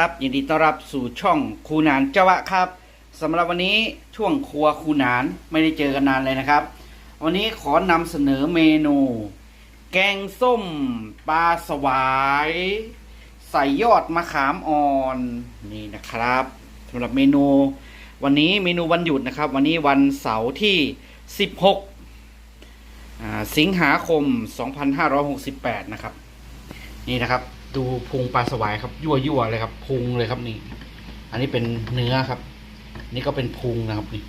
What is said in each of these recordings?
ครับ ยินดีต้อนรับสู่ช่องคูนานเจวะครับสำหรับวันนี้ช่วงครัวคูนานไม่ได้เจอกันนานเลยนะครับ วันนี้ขอนำเสนอเมนู แกงส้มปลาสวาย ใส่ยอดมะขามอ่อนนี่นะครับสำหรับเมนู วันนี้เมนูวันหยุดนะครับ วันนี้วันเสาร์ที่ 16 สิงหาคม 2568 นะครับ นี่นะครับ ดูพุงปลาสวายครับ ยั่วยั่วๆเลยครับ พุงเลยครับนี่ อันนี้เป็นเนื้อครับ นี่ก็เป็นพุงนะครับนี่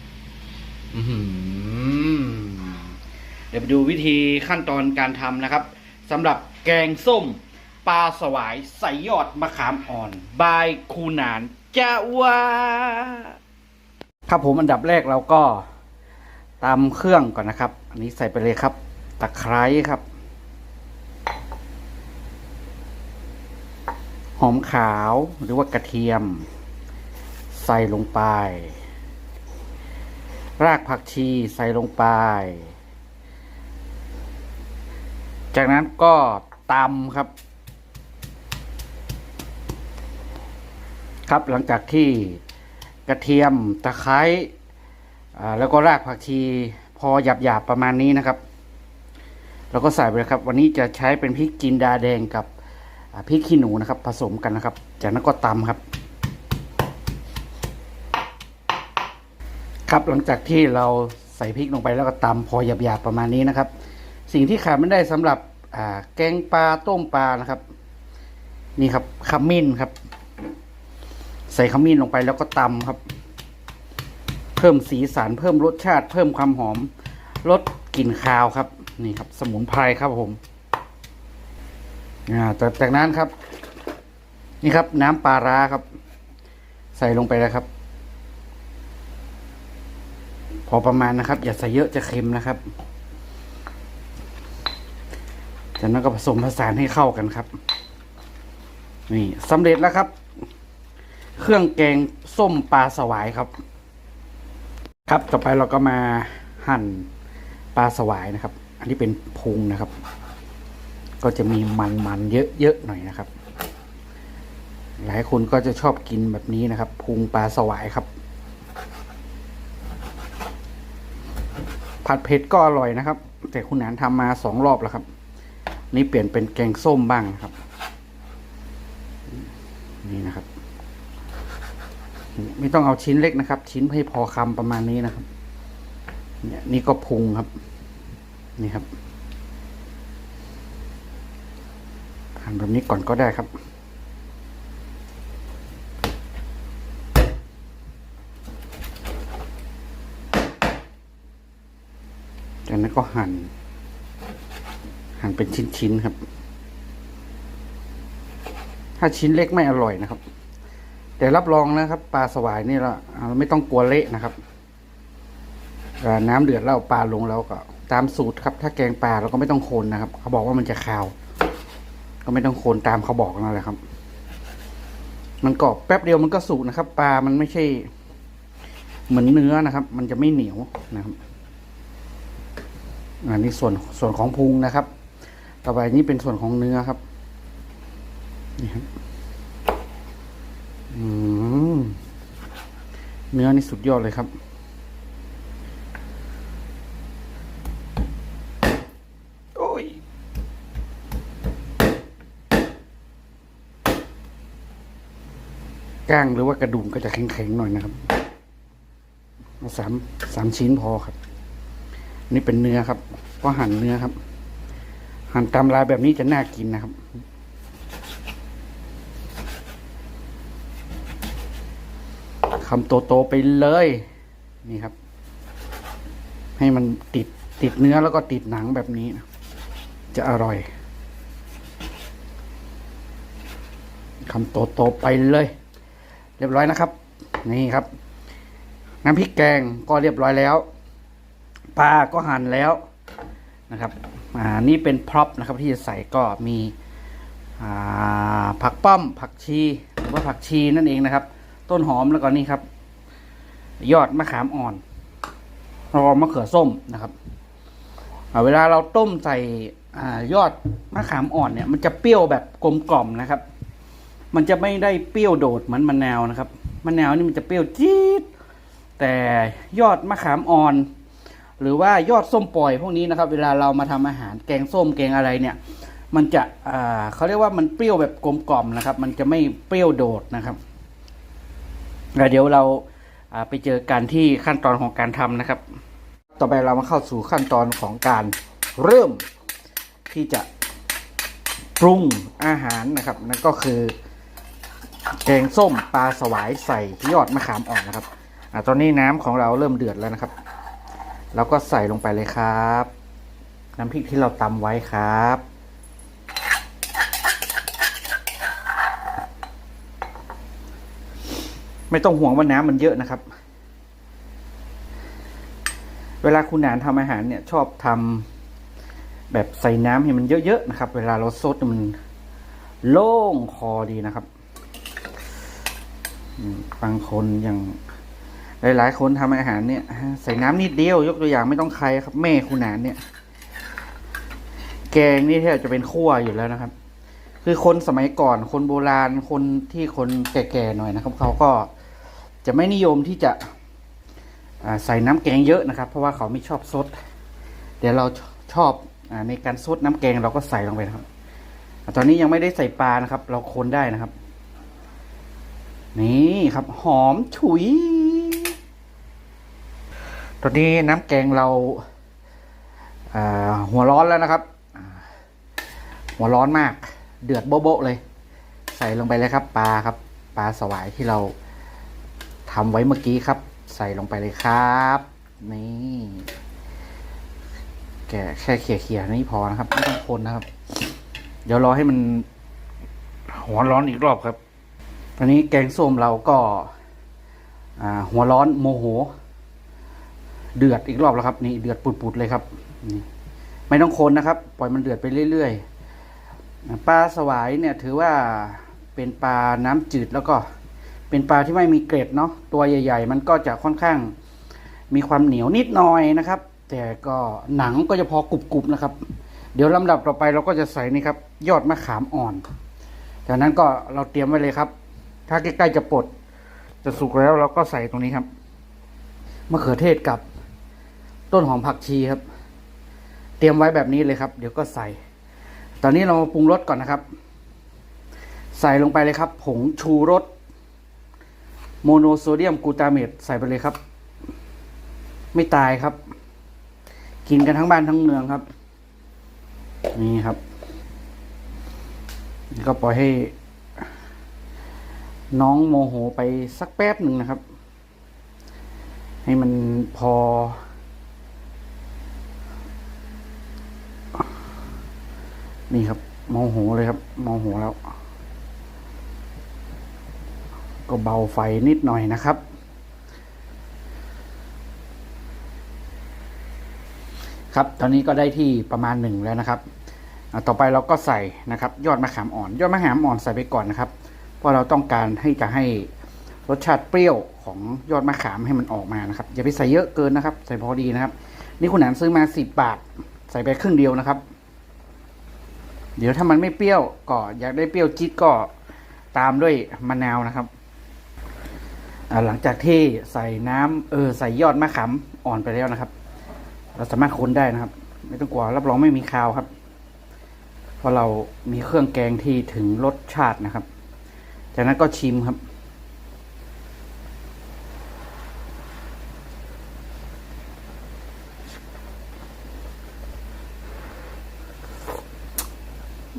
เดี๋ยวไปดูวิธีขั้นตอนการทำนะครับสำหรับแกงส้มปลาสวายใส่ยอดมะขามอ่อน บายคูนานจ้าวาครับผมอันดับแรกเราก็ตำเครื่องก่อนนะครับ อันนี้ใส่ไปเลยครับ ตะไคร้ครับ หอมขาวหรือว่ากระเทียม ใส่ลงไป รากผักชีใส่ลงไป จากนั้นก็ตำครับ ครับหลังจากที่กระเทียมตะไคร้อ่แล้วก็รากผักชีพอหยาบๆประมาณนี้นะครับเราก็ใส่ไปเลยครับ วันนี้จะใช้เป็นพริกจินดาแดงกับ พริกขี้หนูนะครับ ผสมกันนะครับ จากนั้นก็ตำครับ ครับหลังจากที่เราใส่พริกลงไปแล้วก็ตำพอหยาบๆประมาณนี้นะครับ สิ่งที่ขาดไม่ได้สำหรับแกงปลาต้มปลานะครับ นี่ครับขมิ้นครับ ใส่ขมิ้นลงไปแล้วก็ตำครับ เพิ่มสีสันเพิ่มรสชาติ เพิ่มความหอมลดกลิ่นคาวครับ นี่ครับ สมุนไพรครับผม อ่าจากจากนั้นครับ นี่ครับ น้ำปลาร้าครับ ใส่ลงไปเลยครับ พอประมาณนะครับ อย่าใส่เยอะจะเค็มนะครับจากนั้นก็ผสมผสานให้เข้ากันครับ นี่สำเร็จแล้วครับ เครื่องแกงส้มปลาสวายครับ ครับต่อไปเราก็มาหั่นปลาสวายนะครับ อันนี้เป็นพุงนะครับ ก็จะมีมันๆเยอะๆหน่อยนะครับ หลายคนก็จะชอบกินแบบนี้นะครับพุงปลาสวายครับ ผัดเผ็ดก็อร่อยนะครับ แต่คุณหนานทำมาสองรอบแล้วครับ นี่เปลี่ยนเป็นแกงส้มบ้างครับ นี่นะครับ ไม่ต้องเอาชิ้นเล็กนะครับ ชิ้นให้พอคำประมาณนี้นะครับ เนี่ยนี่ก็พุงครับ นี่ครับ หั่นแบบนี้ก่อนก็ได้ครับ จากนั้นก็หั่น หั่นเป็นชิ้นๆครับ ถ้าชิ้นเล็กไม่อร่อยนะครับ แต่รับรองนะครับปลาสวายนี่เราไม่ต้องกลัวเละนะครับเวลาน้ำเดือดแล้วปลาลงแล้วก็ ตามสูตรครับ ถ้าแกงปลาเราก็ไม่ต้องคนนะครับ เขาบอกว่ามันจะคาว ก็ไม่ต้องโคนตามเขาบอกนั่นแหละครับ มันกรอบแป๊บเดียวมันก็สุกนะครับ ปลามันไม่ใช่ เหมือนเนื้อนะครับ มันจะไม่เหนียวนะครับอันนี้ส่วนส่วนของพุงนะครับ ต่อไปนี้เป็นส่วนของเนื้อครับนี่ครับอืมเนื้อนี่สุดยอดเลยครับ ก้างหรือว่ากระดูกก็จะแข็งๆหน่อยนะครับเอาสามสามชิ้นพอครับ นี่เป็นเนื้อครับ ก็หั่นเนื้อครับ หั่นตามลายแบบนี้จะน่ากินนะครับคำโตๆไปเลย นี่ครับ ให้มันติดติดเนื้อแล้วก็ติดหนังแบบนี้ จะอร่อยคำโตๆไปเลย เรียบร้อยนะครับ นี่ครับ น้ำพริกแกงก็เรียบร้อยแล้ว ปลาก็หั่นแล้วนะครับอ่านี่เป็นพร็อพนะครับที่จะใส่ก็มีอ่าผักป้อม ผักชีหรือว่าผักชีนั่นเองนะครับ ต้นหอมแล้วก็นี่ครับ ยอดมะขามอ่อนแล้วก็มะเขือส้มนะครับเวลาเราต้มใส่อยอดมะขามอ่อนเนี่ย มันจะเปรี้ยวแบบกลมกล่อมนะครับ มันจะไม่ได้เปรี้ยวโดดเหมือนมะนาวนะครับมะนาวนี่มันจะเปรี้ยวจี๊ดแต่ยอดมะขามอ่อน หรือว่ายอดส้มปล่อยพวกนี้นะครับ เวลาเรามาทำอาหารแกงส้มแกงอะไรเนี่ย มันจะอ่าเขาเรียกว่ามันเปรี้ยวแบบกลมกล่อมนะครับ มันจะไม่เปรี้ยวโดดนะครับเดี๋ยวเราอ่าไปเจอกันที่ขั้นตอนของการทำนะครับ ต่อไปเรามาเข้าสู่ขั้นตอนของการเริ่มที่จะปรุงอาหารนะครับนั่นก็คือ แกงส้มปลาสวายใส่ยอดมะขามอ่อนนะครับอ่าตอนนี้น้ำของเราเริ่มเดือดแล้วนะครับ เราก็ใส่ลงไปเลยครับ น้ำพริกที่เราตำไว้ครับ ไม่ต้องห่วงว่าน้ำมันเยอะนะครับ เวลาคุณหนานทำอาหารเนี่ย ชอบทำแบบใส่น้ำให้มันเยอะๆนะครับ เวลาเราซดมันโล่งคอดีนะครับ บางคนอย่าง หลาย ๆ คนทำอาหารเนี่ยใส่น้ำนิดเดียวยกตัวอย่างไม่ต้องใครครับ แม่คุณนานเนี่ย แกงนี่แทบจะเป็นขั้วอยู่แล้วนะครับ คือคนสมัยก่อนคนโบราณคนที่คนแก่ๆหน่อยนะครับ เขาก็จะไม่นิยมที่จะใส่น้ำแกงเยอะนะครับ เพราะว่าเขาไม่ชอบซดเดี๋ยวเราชอบอในการซดน้ำแกงเราก็ใส่ลงไปนะครับ ตอนนี้ยังไม่ได้ใส่ปลานะครับ เราคนได้นะครับ นี่ครับหอมฉุย ตอนนี้น้ำแกงเราาหัวร้อนแล้วนะครับ หัวร้อนมาก เดือดโบ๊ะเลย ใส่ลงไปเลยครับ ปลาครับ ปลาสวายที่เราทำไว้เมื่อกี้ครับ ใส่ลงไปเลยครับ นี่แกะแค่เขี่ยๆนี่พอนะครับ ไม่ต้องคนนะครับ เดี๋ยวรอให้มันหัวร้อนอีกรอบครับ ตอนนี้แกงส้มเราก็หัวร้อนโมโห เดือดอีกรอบแล้วครับ นี่เดือดปุดๆเลยครับนี่ไม่ต้องคนนะครับ ปล่อยมันเดือดไปเรื่อยๆปลาสวายเนี่ยถือว่าเป็นปลาน้ำจืดแล้วก็เป็นปลาที่ไม่มีเกล็ดเนาะตัวใหญ่ ๆ มันก็จะค่อนข้างมีความเหนียวนิดหน่อยนะครับ แต่ก็หนังก็จะพอกรุบๆนะครับ เดี๋ยวลำดับต่อไปเราก็จะใส่นี่ครับ ยอดมะขามอ่อน จากนั้นก็เราเตรียมไว้เลยครับ ถ้าใกล้ๆจะปลด จะสุกแล้วเราก็ใส่ตรงนี้ครับมะเขือเทศกับต้นหอมผักชีครับ เตรียมไว้แบบนี้เลยครับ เดี๋ยวก็ใส่ ตอนนี้เรามาปรุงรสก่อนนะครับ ใส่ลงไปเลยครับ ผงชูรสโมโนโซเดียมกูตาเมตใส่ไปเลยครับ ไม่ตายครับ กินกันทั้งบ้านทั้งเมืองครับ นี่ครับนี่ก็ปล่อยให้ น้องโมโหไปสักแป๊บหนึ่งนะครับ ให้มันพอ นี่ครับโมโหเลยครับโมโหแล้ว ก็เบาไฟนิดหน่อยนะครับ ครับตอนนี้ก็ได้ที่ประมาณหนึ่งแล้วนะครับต่อไปเราก็ใส่นะครับ ยอดมะขามอ่อน ยอดมะขามอ่อนใส่ไปก่อนนะครับ เพราเราต้องการให้จะให้รสชาติเปรี้ยวของยอดมะขามให้มันออกมานะครับ อย่าไปใส่เยอะเกินนะครับ ใส่พอดีนะครับ นี่คุณหนานซื้อมาสิบบาท ใส่ไปครึ่งเดียวนะครับ เดี๋ยวถ้ามันไม่เปรี้ยวก็อยากได้เปรี้ยวจี๊ดก็ตามด้วยมะนาวนะครับหลังจากที่ใส่น้ำเออใส่ยอดมะขามอ่อนไปแล้วนะครับ เราสามารถคนได้นะครับ ไม่ต้องกลัวรับรองไม่มีคาวครับ เพราะเรามีเครื่องแกงที่ถึงรสชาตินะครับ จากนั้นก็ชิมครับ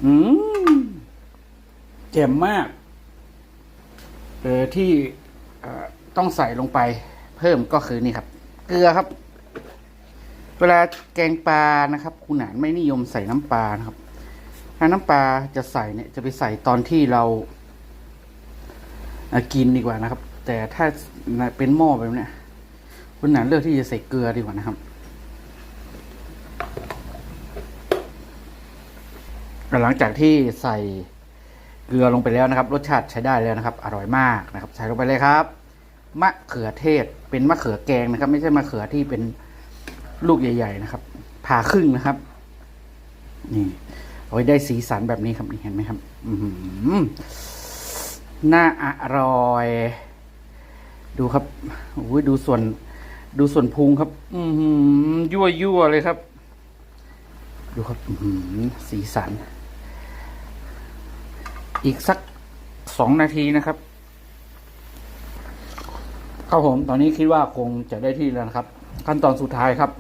อืมเจ็มมากเออที่ต้องใส่ลงไปเพิ่มก็คือนี่ครับ เกลือครับ เวลาแกงปลานะครับคุณหนานไม่นิยมใส่น้ำปลานะครับถ้าน้ำปลาจะใส่เนี่ยจะไปใส่ตอนที่เรา กินดีกว่านะครับ แต่ถ้าเป็นหม้อแบบเนี้ยคุณหนานเลือกที่จะใส่เกลือดีกว่านะครับหลังจากที่ใส่เกลือลงไปแล้วนะครับ รสชาติใช้ได้แล้วนะครับ อร่อยมากนะครับ ใส่ลงไปเลยครับมะเขือเทศเป็นมะเขือแกงนะครับ ไม่ใช่มะเขือที่เป็นลูกใหญ่ ๆ นะครับ ผ่าครึ่งนะครับ นี่เอาไว้ได้สีสันแบบนี้ครับนี่เห็นไหมครับ อื หือน่าอร่อย ดูครับโอ้ยดูส่วน ดูส่วนพุงครับ อือหือยั่วยั่วๆเลยครับ ดูครับอือหือสีสัน อีกสักสองนาทีนะครับครับผมตอนนี้คิดว่าคงจะได้ที่แล้วนะครับ ขั้นตอนสุดท้ายครับ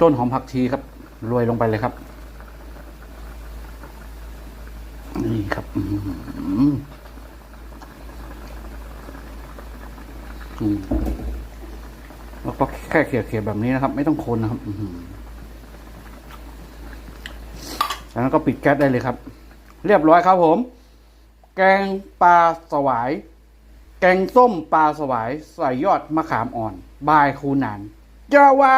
ต้นหอมผักชีครับโรยลงไปเลยครับ นี่ครับ อืมอืม แล้วก็แค่เขี่ยๆแบบนี้นะครับ ไม่ต้องคนนะครับอืจากนั้นก็ปิดแก๊สได้เลยครับ เรียบร้อยครับผม แกงปลาสวาย แกงส้มปลาสวาย ใส่ยอดมะขามอ่อน บายคูนานจาวา